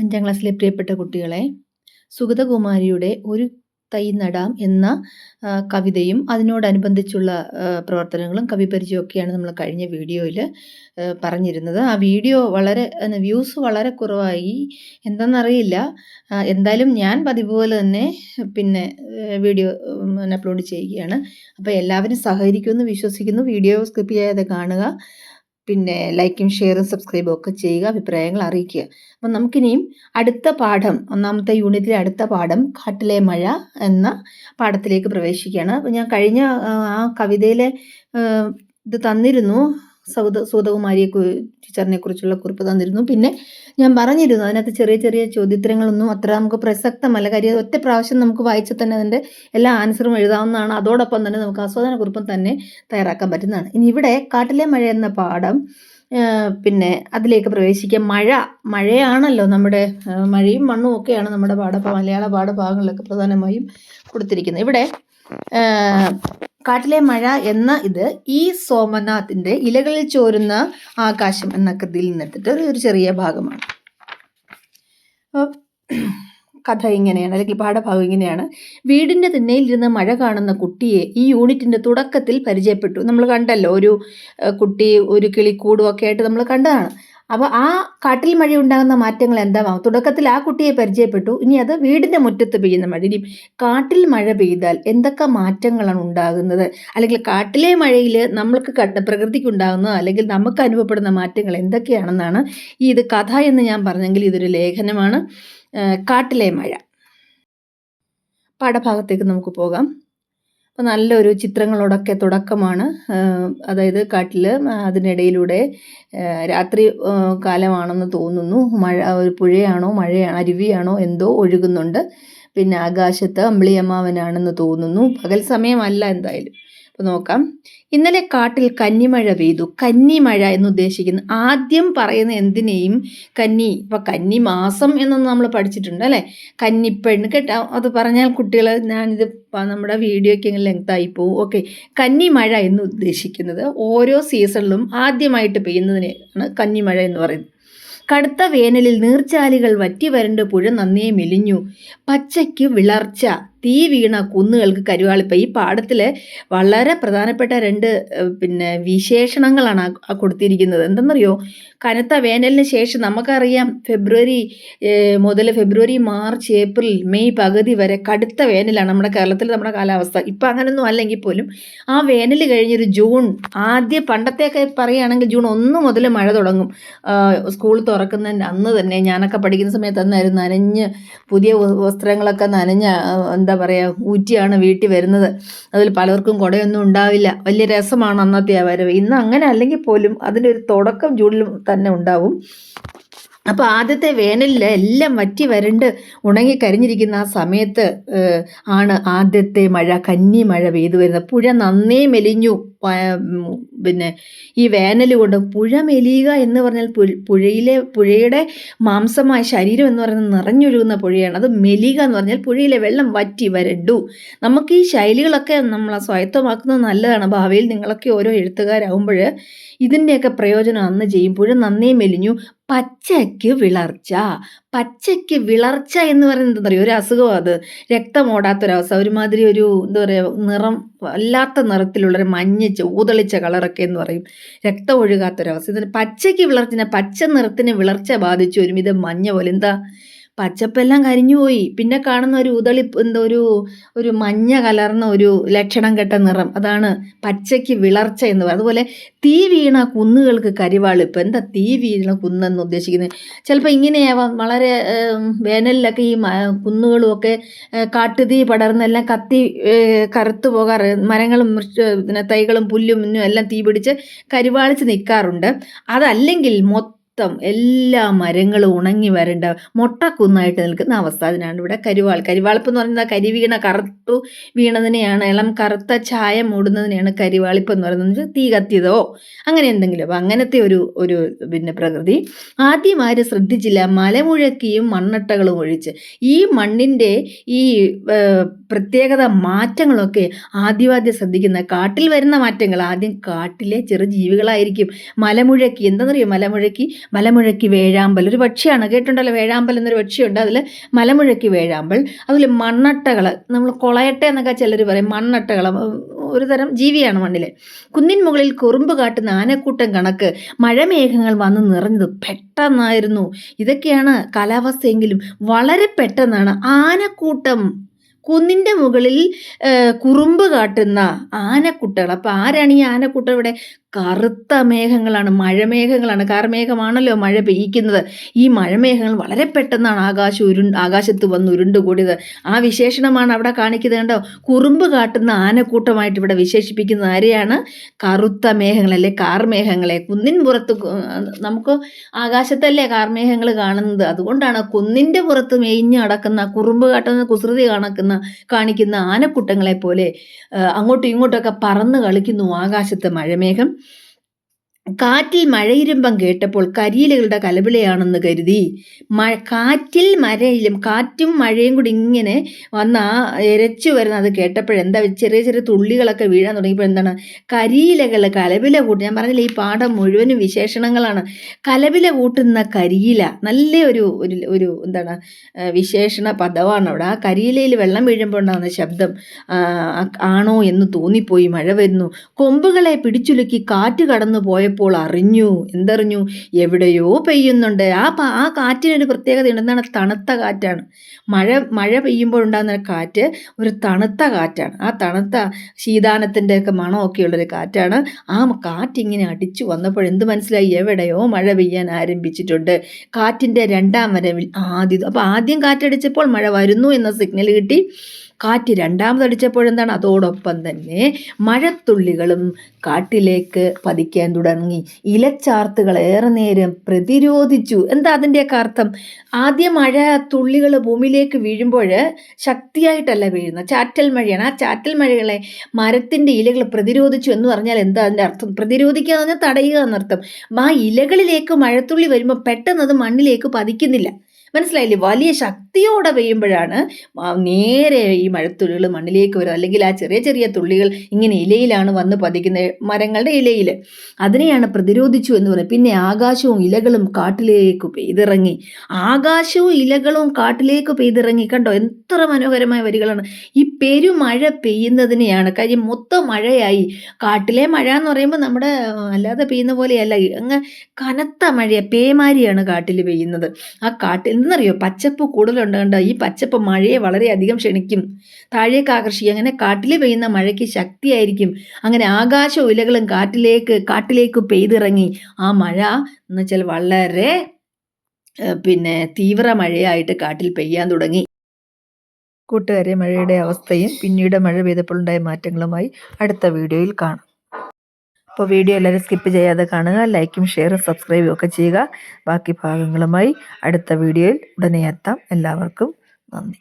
അഞ്ചാം ക്ലാസ്സിലെ പ്രിയപ്പെട്ട കുട്ടികളെ സുഗതകുമാരിയുടെ ഒരു തൈ നടാം എന്ന കവിതയും അതിനോടനുബന്ധിച്ചുള്ള പ്രവർത്തനങ്ങളും കവി പരിചയമൊക്കെയാണ് നമ്മൾ കഴിഞ്ഞ വീഡിയോയിൽ പറഞ്ഞിരുന്നത്. ആ വീഡിയോ വളരെ വ്യൂസ് വളരെ കുറവായി. എന്തെന്നറിയില്ല എന്തായാലും ഞാൻ പതിവ് പോലെ തന്നെ പിന്നെ വീഡിയോ അപ്ലോഡ് ചെയ്യുകയാണ്. അപ്പോൾ എല്ലാവരും സഹകരിക്കുമെന്ന് വിശ്വസിക്കുന്നു. വീഡിയോ സ്കിപ്പ് ചെയ്യാതെ കാണുക. പിന്നെ ലൈക്കും ഷെയറും സബ്സ്ക്രൈബും ഒക്കെ ചെയ്യുക അഭിപ്രായങ്ങൾ അറിയിക്കുക. അപ്പം നമുക്കിനിയും അടുത്ത പാഠം ഒന്നാമത്തെ യൂണിറ്റിലെ അടുത്ത പാഠം കാട്ടിലെ മഴ എന്ന പാഠത്തിലേക്ക് പ്രവേശിക്കുകയാണ്. അപ്പം ഞാൻ കഴിഞ്ഞ ആ, കവിതയിലെ ഇത് തന്നിരുന്നു. സൗദ സൂതകുമാരിയെ ടീച്ചറിനെ കുറിച്ചുള്ള കുറിപ്പ് തന്നിരുന്നു. പിന്നെ ഞാൻ പറഞ്ഞിരുന്നു അതിനകത്ത് ചെറിയ ചെറിയ ചോദ്യോത്തരങ്ങളൊന്നും അത്ര നമുക്ക് പ്രസക്തമല്ല. കാര്യം ഒറ്റ പ്രാവശ്യം നമുക്ക് വായിച്ചാൽ തന്നെ അതിന്റെ എല്ലാ ആൻസറും എഴുതാവുന്നതാണ്. അതോടൊപ്പം തന്നെ നമുക്ക് ആസ്വാദന കുറിപ്പും തന്നെ തയ്യാറാക്കാൻ പറ്റുന്നതാണ്. ഇനി ഇവിടെ കാട്ടിലെ മഴ എന്ന പാഠം പിന്നെ അതിലേക്ക് പ്രവേശിക്കുക മഴ മഴയാണല്ലോ നമ്മുടെ മഴയും മണ്ണും ഒക്കെയാണ് നമ്മുടെ പാഠ മലയാള പാഠഭാഗങ്ങളിലൊക്കെ പ്രധാനമായും കൊടുത്തിരിക്കുന്നത്. ഇവിടെ കാട്ടിലെ മഴ എന്ന ഇത് ഈ സോമനാഥിന്റെ ഇലകളിൽ ചോരുന്ന ആകാശം എന്ന കൃതിയിൽ നിന്നെടുത്തിട്ട് ഒരു ചെറിയ ഭാഗമാണ്. കഥ ഇങ്ങനെയാണ് അല്ലെങ്കിൽ പാഠഭാഗം ഇങ്ങനെയാണ്. വീടിന്റെ തിണ്ണയിലിരുന്ന് മഴ കാണുന്ന കുട്ടിയെ ഈ യൂണിറ്റിന്റെ തുടക്കത്തിൽ പരിചയപ്പെട്ടു. നമ്മൾ കണ്ടല്ലോ ഒരു കുട്ടി ഒരു കിളിക്കൂടും ഒക്കെ ആയിട്ട് നമ്മൾ കണ്ടതാണ്. അപ്പോൾ ആ കാട്ടിൽ മഴ ഉണ്ടാകുന്ന മാറ്റങ്ങൾ എന്താവാം? തുടക്കത്തിൽ ആ കുട്ടിയെ പരിചയപ്പെട്ടു. ഇനി അത് വീടിന്റെ മുറ്റത്ത് പെയ്യുന്ന മഴ. ഇനി കാട്ടിൽ മഴ പെയ്താൽ എന്തൊക്കെ മാറ്റങ്ങളാണ് ഉണ്ടാകുന്നത്? അല്ലെങ്കിൽ കാട്ടിലെ മഴയിൽ നമ്മൾക്ക് കണ്ട പ്രകൃതിക്ക് ഉണ്ടാകുന്ന അല്ലെങ്കിൽ നമുക്ക് അനുഭവപ്പെടുന്ന മാറ്റങ്ങൾ എന്തൊക്കെയാണെന്നാണ് ഈ ഇത് കഥ എന്ന് ഞാൻ പറഞ്ഞെങ്കിൽ ഇതൊരു ലേഖനമാണ്. കാട്ടിലെ മഴ. പാഠഭാഗത്തേക്ക് നമുക്ക് പോകാം. നല്ലൊരു ചിത്രങ്ങളോടൊക്കെ തുടക്കമാണ്. അതായത് കാട്ടിൽ അതിനിടയിലൂടെ രാത്രി കാലമാണെന്ന് തോന്നുന്നു. മഴ ഒരു പുഴയാണോ മഴയാണോ അരുവിയാണോ എന്തോ ഒഴുകുന്നുണ്ട്. പിന്നെ ആകാശത്ത് അമ്പിളിയമ്മാവനാണെന്ന് തോന്നുന്നു. പകൽ സമയമല്ല എന്തായാലും. അപ്പോൾ നോക്കാം. ഇന്നലെ കാട്ടിൽ കന്നിമഴ പെയ്തു. കന്നിമഴ എന്ന് ഉദ്ദേശിക്കുന്നു ആദ്യം പറയുന്ന എന്തിനേയും കന്നി ഇപ്പം കന്നി മാസം എന്നൊന്നും നമ്മൾ പഠിച്ചിട്ടുണ്ട് അല്ലേ? കന്നിപ്പെണ്ണ് കേട്ടോ. അത് പറഞ്ഞാൽ കുട്ടികൾ ഞാനിത് നമ്മുടെ വീഡിയോയ്ക്ക് ലെങ്ത് ആയി പോകും ഓക്കെ കന്നിമഴ എന്ന് ഉദ്ദേശിക്കുന്നത് ഓരോ സീസണിലും ആദ്യമായിട്ട് പെയ്യുന്നതിനെയാണ് കന്നിമഴ എന്ന് പറയുന്നത്. കടുത്ത വേനലിൽ നീർച്ചാലികൾ വറ്റി വരണ്ട പുഴ നന്നേ മെലിഞ്ഞു. പച്ചയ്ക്ക് വിളർച്ച തീ വീണ കുന്നുകൾക്ക് കരുവാളിപ്പ. ഈ പാഠത്തിൽ വളരെ പ്രധാനപ്പെട്ട രണ്ട് പിന്നെ വിശേഷണങ്ങളാണ് കൊടുത്തിരിക്കുന്നത്. എന്തെന്നറിയോ? കനത്ത വേനലിന് ശേഷം നമുക്കറിയാം ഫെബ്രുവരി മുതൽ ഫെബ്രുവരി മാർച്ച് ഏപ്രിൽ മെയ് പകുതി വരെ കടുത്ത വേനലാണ് നമ്മുടെ കേരളത്തിൽ നമ്മുടെ കാലാവസ്ഥ. ഇപ്പം അങ്ങനെയൊന്നും അല്ലെങ്കിൽ പോലും ആ വേനൽ കഴിഞ്ഞൊരു ജൂൺ ആദ്യ പണ്ടത്തെയൊക്കെ പറയുകയാണെങ്കിൽ ജൂൺ ഒന്ന് മുതൽ മഴ തുടങ്ങും. സ്കൂൾ തുറക്കുന്നതിന്റെ അന്ന് തന്നെ ഞാനൊക്കെ പഠിക്കുന്ന സമയത്ത് അന്നായിരുന്നു നനഞ്ഞ് പുതിയ വസ്ത്രങ്ങളൊക്കെ നനഞ്ഞ എന്താ പറയുക ഊറ്റിയാണ് വീട്ടിൽ വരുന്നത്. അതിൽ പലർക്കും കുടയൊന്നും ഉണ്ടാവില്ല. വലിയ രസമാണ് അന്നത്തെ ആ വരവ്. ഇന്ന് അങ്ങനെ അല്ലെങ്കിൽ പോലും അതിന്റെ ഒരു തുടക്കം ജൂണിൽ തന്നെ ഉണ്ടാവും. അപ്പോൾ ആദ്യത്തെ വേനലിൽ എല്ലാം വറ്റി വരണ്ട് ഉണങ്ങി കരിഞ്ഞിരിക്കുന്ന ആ സമയത്ത് ആണ് ആദ്യത്തെ മഴ കന്നി മഴ പെയ്തു വരുന്നത്. പുഴ നന്നേ മെലിഞ്ഞു. പിന്നെ ഈ വേനൽ കൊണ്ട് പുഴ മെലിയുക എന്ന് പറഞ്ഞാൽ പുഴയിലെ പുഴയുടെ മാംസമായ ശരീരം എന്ന് പറയുന്നത് നിറഞ്ഞൊഴുകുന്ന പുഴയാണ്. അത് മെലിയുക എന്ന് പറഞ്ഞാൽ പുഴയിലെ വെള്ളം വറ്റി വരണ്ടു. നമുക്ക് ഈ ശൈലികളൊക്കെ നമ്മൾ സ്വായത്തമാക്കുന്നത് നല്ലതാണ്. ഭാവിയിൽ നിങ്ങളൊക്കെ ഓരോ എഴുത്തുകാരാകുമ്പോൾ ഇതിന്റെയൊക്കെ പ്രയോജനം അന്ന് ചെയ്യും. പുഴ നന്നേ മെലിഞ്ഞു. പച്ചയ്ക്ക് വിളർച്ച. പച്ചയ്ക്ക് വിളർച്ച എന്ന് പറയുന്നത് എന്താ പറയുക ഒരു അസുഖം അത്. രക്തം ഓടാത്തൊരവസ്ഥ ഒരുമാതിരി ഒരു എന്താ പറയുക നിറം വല്ലാത്ത നിറത്തിലുള്ളൊരു മഞ്ഞ ഊതളിച്ച കളറൊക്കെ എന്ന് പറയും. രക്തം ഒഴുകാത്തൊരവസ്ഥ. ഇതിന് പച്ചയ്ക്ക് വിളർച്ച പച്ച നിറത്തിന് വിളർച്ച ബാധിച്ചു. ഒരുവിധം മഞ്ഞ പോലെ. എന്താ പച്ചപ്പെല്ലാം കരിഞ്ഞുപോയി പിന്നെ കാണുന്ന ഒരു ഉതളി എന്തോ ഒരു ഒരു മഞ്ഞ കലർന്ന ഒരു ലക്ഷണം കെട്ട നിറം. അതാണ് പച്ചയ്ക്ക് വിളർച്ച എന്ന് പറയുന്നത്. അതുപോലെ തീ വീണ കുന്നുകൾക്ക് കരിവാളിപ്പ്. എന്താ തീ വീണ കുന്നെന്ന് ഉദ്ദേശിക്കുന്നത്? ചിലപ്പോൾ ഇങ്ങനെയാവാം. വളരെ വേനലിലൊക്കെ ഈ മ- കുന്നുകളും ഒക്കെ ഏ, കാട്ടുതീ പടർന്നെല്ലാം കത്തി കറുത്ത് പോകാറ്. മരങ്ങളും പിന്നെ തൈകളും പുല്ലും എല്ലാം തീ പിടിച്ച് കരിവാളിച്ച് നിൽക്കാറുണ്ട് അതല്ലെങ്കിൽ മൊത്തം എല്ലാ മരങ്ങളും ഉണങ്ങി വരേണ്ട മൊട്ടക്കുന്നായിട്ട് നിൽക്കുന്ന അവസ്ഥ അതിനാണ് ഇവിടെ കരിവാൾ. കരിവാളിപ്പ് എന്ന് പറയുന്നത് കരി വീണ കറുത്തു വീണതിനെയാണ് ഇളം കറുത്ത ചായ മൂടുന്നതിനെയാണ് കരിവാളിപ്പ് എന്ന് പറയുന്നത്. തീ കത്തിയതോ? അങ്ങനെ എന്തെങ്കിലും. അപ്പം അങ്ങനത്തെ ഒരു ഒരു പിന്നെ പ്രകൃതി. ആദ്യം ആര് ശ്രദ്ധിച്ചില്ല മലമുഴക്കിയും മണ്ണട്ടകളും ഒഴിച്ച്. ഈ മണ്ണിന്റെ ഈ പ്രത്യേകത മാറ്റങ്ങളൊക്കെ ആദ്യമാദ്യം ശ്രദ്ധിക്കുന്ന കാട്ടിൽ വരുന്ന മാറ്റങ്ങൾ. ആദ്യം കാട്ടിലെ ചെറു ജീവികളായിരിക്കും. മലമുഴക്കി. എന്താണെന്നറിയോ മലമുഴക്കി? മലമുഴക്കി വേഴാമ്പൽ. ഒരു പക്ഷിയാണ്. കേട്ടിട്ടുണ്ടല്ലോ വേഴാമ്പൽ എന്നൊരു പക്ഷിയുണ്ട്. അതിൽ മലമുഴക്കി വേഴാമ്പൽ. അതിൽ മണ്ണട്ടകൾ നമ്മൾ കൊളയട്ടെ എന്നൊക്കെ ചിലർ പറയും. മണ്ണട്ടകൾ ഒരു തരം ജീവിയാണ് മണ്ണിൽ കുന്നിൻ മുകളിൽ കുറുമ്പ് കാട്ടുന്ന ആനക്കൂട്ടം കണക്ക് മഴമേഘങ്ങൾ വന്ന് നിറഞ്ഞത് പെട്ടെന്നായിരുന്നു. ഇതൊക്കെയാണ് കാലാവസ്ഥയെങ്കിലും വളരെ പെട്ടെന്നാണ് ആനക്കൂട്ടം. കുന്നിന്റെ മുകളിൽ കുറുമ്പ് കാട്ടുന്ന ആനക്കുട്ടകൾ. അപ്പോൾ ആരാണ് ഈ ആനക്കുട്ട ഇവിടെ കറുത്ത മേഘങ്ങളാണ് മഴമേഘങ്ങളാണ് കാർമേഘമാണല്ലോ മഴ പെയ്യിക്കുന്നത്. ഈ മഴമേഘങ്ങൾ വളരെ പെട്ടെന്നാണ് ആകാശം ഉരു ആകാശത്ത് വന്ന് ഉരുണ്ടുകൂടിയത്. ആ വിശേഷണമാണ് അവിടെ കാണിക്കുന്നത് കണ്ടോ? കുറുമ്പ് കാട്ടുന്ന ആനക്കൂട്ടമായിട്ട് ഇവിടെ വിശേഷിപ്പിക്കുന്ന ആരെയാണ്? കറുത്ത മേഘങ്ങൾ അല്ലെ? കാർമേഘങ്ങളെ. കുന്നിൻ പുറത്ത് നമുക്ക് ആകാശത്തല്ലേ കാർമേഘങ്ങൾ കാണുന്നത്? അതുകൊണ്ടാണ് കുന്നിന്റെ പുറത്ത് മേഞ്ഞ് അടക്കുന്ന കുറുമ്പ് കാട്ടുന്ന കുസൃതി കണക്കുന്ന കാണിക്കുന്ന ആനക്കൂട്ടങ്ങളെ പോലെ അങ്ങോട്ടും ഇങ്ങോട്ടൊക്കെ പറന്ന് കളിക്കുന്നു ആകാശത്ത് മഴമേഘം. കാറ്റിൽ മഴയിരുമ്പം കേട്ടപ്പോൾ കരിയിലകളുടെ കലപിളയാണെന്ന് കരുതി. മഴ കാറ്റിൽ മരയിലും കാറ്റും മഴയും കൂടി ഇങ്ങനെ വന്ന് ആ ഇരച്ചു വരുന്നത് കേട്ടപ്പോഴെന്താ ചെറിയ ചെറിയ തുള്ളികളൊക്കെ വീഴാൻ തുടങ്ങിയപ്പോൾ എന്താണ്? കരിയിലകൾ കലപില കൂട്ടി. ഞാൻ പറഞ്ഞില്ല ഈ പാഠം മുഴുവനും വിശേഷണങ്ങളാണ്. കലപില കൂട്ടുന്ന കരിയില നല്ല ഒരു ഒരു എന്താണ് വിശേഷണ പദമാണ് അവിടെ. ആ കരിയിലയിൽ വെള്ളം വീഴുമ്പോൾ ഉണ്ടാകുന്ന ശബ്ദം ആണോ എന്ന് തോന്നിപ്പോയി മഴ വരുന്നു. കൊമ്പുകളെ പിടിച്ചുലുക്കി കാറ്റ് കടന്നു പോയപ്പോൾ ഇപ്പോൾ അറിഞ്ഞു. എന്തറിഞ്ഞു? എവിടെയോ പെയ്യുന്നുണ്ട്. ആ ആ കാറ്റിനൊരു പ്രത്യേകത എന്താണ്? തണുത്ത കാറ്റാണ്. മഴ മഴ പെയ്യുമ്പോൾ ഉണ്ടാകുന്ന കാറ്റ് ഒരു തണുത്ത കാറ്റാണ്. ആ തണുത്ത ശീതാനത്തിന്റെ ഒക്കെ മണമൊക്കെ കാറ്റാണ്. ആ കാറ്റിങ്ങനെ അടിച്ചു വന്നപ്പോൾ എന്ത് മനസ്സിലായി? എവിടെയോ മഴ പെയ്യാൻ ആരംഭിച്ചിട്ടുണ്ട്. കാറ്റിന്റെ രണ്ടാം വരവിൽ ആദ്യം അപ്പോൾ ആദ്യം കാറ്റടിച്ചപ്പോൾ മഴ വരുന്നു എന്ന സിഗ്നൽ കിട്ടി. കാറ്റ് രണ്ടാമതടിച്ചപ്പോഴെന്താണ്? അതോടൊപ്പം തന്നെ മഴത്തുള്ളികളും കാട്ടിലേക്ക് പതിക്കാൻ തുടങ്ങി. ഇലച്ചാർത്തുകൾ ഏറെ നേരം പ്രതിരോധിച്ചു. എന്താ അതിന്റെയൊക്കെ അർത്ഥം? ആദ്യ മഴ തുള്ളികൾ ഭൂമിയിലേക്ക് വീഴുമ്പോൾ ശക്തിയായിട്ടല്ല വീഴുന്നത്. ചാറ്റൽ മഴയാണ്. ആ ചാറ്റൽ മഴകളെ മരത്തിന്റെ ഇലകൾ പ്രതിരോധിച്ചു എന്ന് പറഞ്ഞാൽ എന്താ അതിന്റെ അർത്ഥം? പ്രതിരോധിക്കുക എന്ന് പറഞ്ഞാൽ തടയുക എന്നർത്ഥം. ആ ഇലകളിലേക്ക് മഴത്തുള്ളി വരുമ്പോൾ പെട്ടെന്ന് അത് മണ്ണിലേക്ക് പതിക്കുന്നില്ല. മനസ്സിലായില്ലേ? വലിയ ശക്തിയോടെ പെയ്യുമ്പോഴാണ് നേരെ ഈ മഴത്തുള്ളികൾ മണ്ണിലേക്ക് വരും അല്ലെങ്കിൽ ആ ചെറിയ ചെറിയ തുള്ളികൾ ഇങ്ങനെ ഇലയിലാണ് വന്ന് പതിക്കുന്നത് മരങ്ങളുടെ ഇലയിൽ അതിനെയാണ് പ്രതിരോധിച്ചു എന്ന് പറയുന്നത്. പിന്നെ ആകാശവും ഇലകളും കാട്ടിലേക്ക് പെയ്തിറങ്ങി. ആകാശവും ഇലകളും കാട്ടിലേക്ക് പെയ്തിറങ്ങി. കണ്ടോ? എത്ര മനോഹരമായ വരികളാണ്. ഈ പെരുമഴ പെയ്യുന്നതിനെയാണ് കാര്യം. മൊത്തം മഴയായി. കാട്ടിലെ മഴ എന്ന് പറയുമ്പോൾ നമ്മുടെ അല്ലാതെ പെയ്യുന്ന പോലെയല്ല. അങ്ങ് കനത്ത മഴയാണ് പേമാരിയാണ് കാട്ടിൽ പെയ്യുന്നത്. ആ കാട്ടിൽ എന്തെന്നറിയോ? പച്ചപ്പ് കൂടുതലുണ്ട് ഈ പച്ചപ്പ് മഴയെ വളരെയധികം ക്ഷണിക്കും. താഴേക്ക് ആകർഷിക്കും. അങ്ങനെ കാട്ടിൽ പെയ്യുന്ന മഴയ്ക്ക് ശക്തിയായിരിക്കും. അങ്ങനെ ആകാശ ഉലകളും കാട്ടിലേക്ക് കാട്ടിലേക്ക് പെയ്തിറങ്ങി. ആ മഴ എന്ന് വെച്ചാൽ വളരെ പിന്നെ തീവ്ര മഴയായിട്ട് കാട്ടിൽ പെയ്യാൻ തുടങ്ങി. കൂട്ടുകാരെ മഴയുടെ അവസ്ഥയും പിന്നീട് മഴ പെയ്തപ്പോഴുണ്ടായ മാറ്റങ്ങളുമായി അടുത്ത വീഡിയോയിൽ കാണാം. അപ്പോൾ വീഡിയോ എല്ലാവരും സ്കിപ്പ് ചെയ്യാതെ കാണുക ലൈക്കും ഷെയറും സബ്സ്ക്രൈബും ഒക്കെ ചെയ്യുക. ബാക്കി ഭാഗങ്ങളുമായി അടുത്ത വീഡിയോയിൽ ഉടനെ എത്താം. എല്ലാവർക്കും നന്ദി.